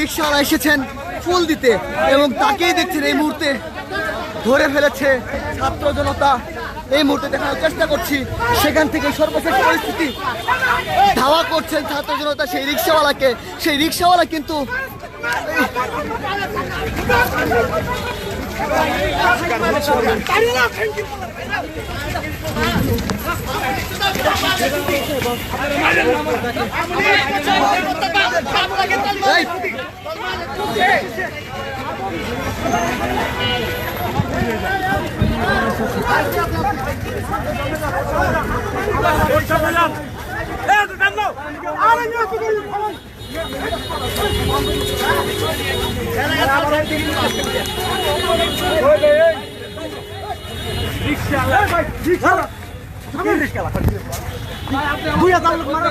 রিক্সাওয়ালা এসেছেন ফুল দিতে এবং তাকেই দেখছেন এই মুহূর্তে ধরে ফেলেছে ছাত্র জনতা। এই মুহূর্তে দেখানোর চেষ্টা করছি। সেখান থেকে সর্বশেষ পরিস্থিতি। ধাওয়া করছেন ছাত্র জনতা সেই রিক্সাওয়ালাকে। সেই রিক্সাওয়ালা কিন্তু দুই হাজার লোক মারা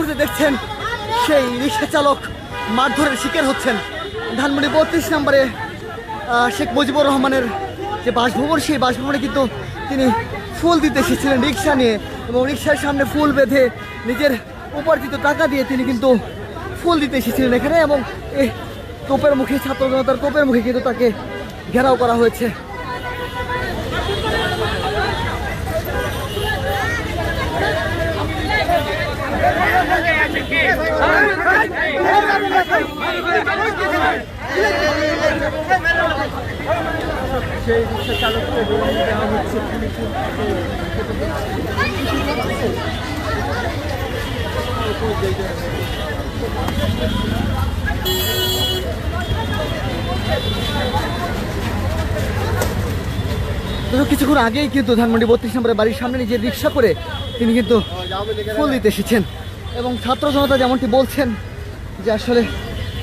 মুহূর্তে দেখছেন সেই রিক্সা চালক মারধরের শিকার হচ্ছেন। ধানমন্ডি বত্রিশ নম্বরে শেখ মুজিবুর রহমানের যে বাসভবন, সেই বাসভবনে কিন্তু তিনি ফুল দিতে এসেছিলেন রিক্সা নিয়ে এবং রিক্সার সামনে ফুল বেঁধে নিজের উপার্জিত টাকা দিয়ে তিনি কিন্তু ফুল দিতে এসেছিলেন এখানে এবং এই তোপের মুখে, ছাত্র জনতার তোপের মুখে কিন্তু তাকে ঘেরাও করা হয়েছে। কিছুক্ষণ আগেই কিন্তু ধানমন্ডি বত্রিশ নম্বরের বাড়ির সামনে নিজের রিক্সা করে তিনি কিন্তু ফুল দিতে এসেছেন। এবং ছাত্র জনতা যেমনটি বলছেন যে আসলে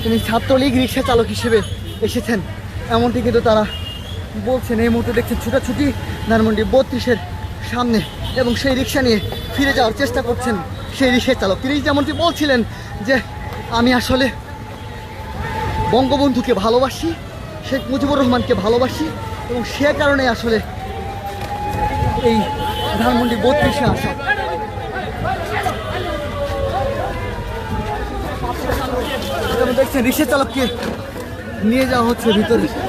তিনি ছাত্রলীগ রিক্সা চালক হিসেবে এসেছেন, এমনটি কিন্তু তারা বলছেন, এই মুহূর্তে দেখছেন ছুটাছুটি ধানমন্ডি বত্রিশের সামনে এবং সেই রিক্সা নিয়ে ফিরে যাওয়ার চেষ্টা করছেন সেই রিক্সা চালক। তিনি যেমনটি বলছিলেন যে, আমি আসলে বঙ্গবন্ধুকে ভালোবাসি, শেখ মুজিবুর রহমানকে ভালোবাসি এবং সে কারণে আসলে এই ধানমন্ডি বত্রিশে আসা। দেখছেন, রিক্সা চালককে নিয়ে যাওয়া হচ্ছে ভিতরে।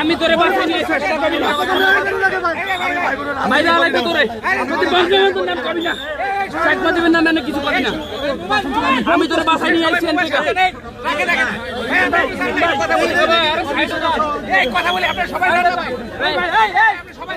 আমি তোরে বাসায় নিয়ে চেষ্টা করবি না মাইরা তোরে তুই বঙ্গবন্ধুর নাম করবি না শেখ মুজিবের নামে না কিছু করবি না আমি তোরে বাসায় নিয়ে আইছি এনতে কথা বলি আপনারা সবাই সবাই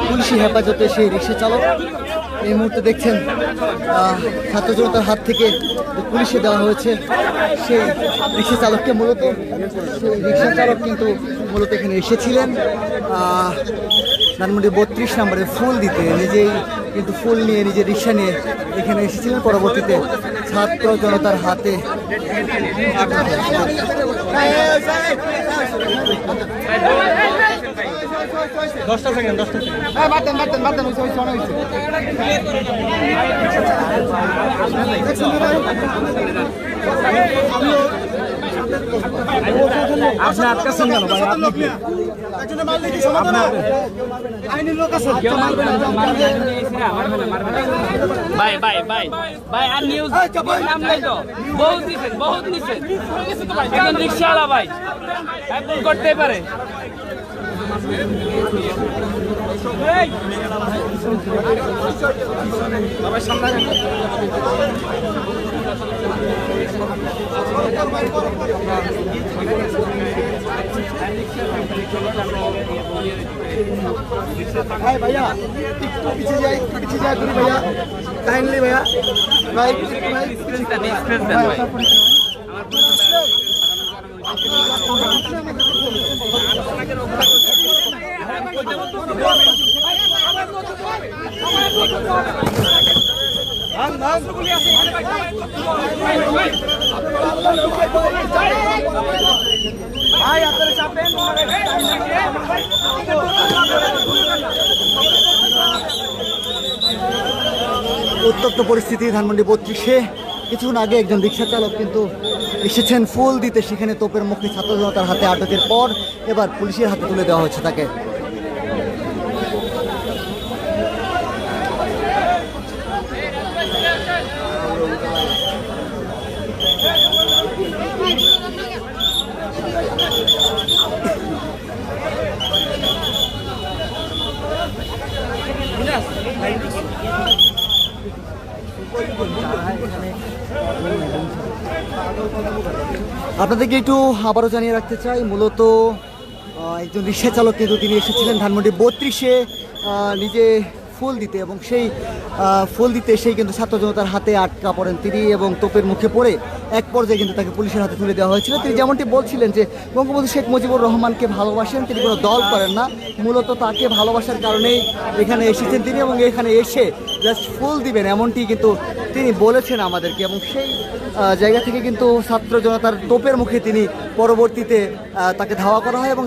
পুলিশি হেফাজতে সেই রিক্সা চালক এই মুহূর্তে দেখছেন ছাত্র জনতার হাত থেকে পুলিশে দেওয়া হয়েছে, সেই রিক্সা চালককে মূলত, সেই রিক্সা চালক কিন্তু মূলত এখানে এসেছিলেন। ধানমন্ডি বত্রিশ নম্বরে ফুল দিতে নিজেই কিন্তু ফুল নিয়ে নিজের রিক্সা নিয়ে এখানে এসেছিলেন পরবর্তীতে ছাত্র জনতার হাতে হ্যাঁ বাতেন বাতেন বাতেন আপনি আটকাচ্ছেন কেন ভাই আপনি কি? আইনের লোক আছে ভাই ভাই ভাই। ভাই আর নিউজ নাম নাই তো। বহুত দিছেন বহুত নিছেন। একজন ভাই। একদম করতে পারে। ভাই ভাইয়া একটু পিছিয়ে যাই একটু পিছিয়ে যাই করি ভাইয়া কাইন্ডলি ভাইয়া ভাই ভাই এক্সপ্রেস দেন ভাই উত্তপ্ত পরিস্থিতি, ধানমন্ডি বত্রিশে। কিছুক্ষণ আগে একজন রিক্সা চালক কিন্তু এসেছেন ফুল দিতে, সেখানে তোপের মুখে ছাত্র জনতার হাতে আটকের পর এবার পুলিশের হাতে তুলে দেওয়া হয়েছে তাকে। আপনাদেরকে একটু আবারও জানিয়ে রাখতে চাই, মূলত একজন রিক্সা চালক কিন্তু তিনি এসেছিলেন ধানমন্ডি বত্রিশে নিজে ফুল দিতে এবং সেই ফুল দিতে সেই কিন্তু ছাত্র জনতার হাতে আটকা পড়েন তিনি এবং তোপের মুখে পড়ে এক পর্যায়ে কিন্তু তাকে পুলিশের হাতে তুলে দেওয়া হয়েছিল। তিনি যেমনটি বলছিলেন যে, বঙ্গবন্ধু শেখ মুজিবুর রহমানকে ভালোবাসেন, তিনি কোনো দল করেন না, মূলত তাকে ভালোবাসার কারণেই এখানে এসেছেন তিনি এবং এখানে এসে জাস্ট ফুল দিবেন এমনটি কিন্তু তিনি বলেছেন আমাদেরকে এবং সেই জায়গা থেকে কিন্তু ছাত্র জনতার তোপের মুখে তিনি পরবর্তীতে তাকে ধাওয়া করা হয় এবং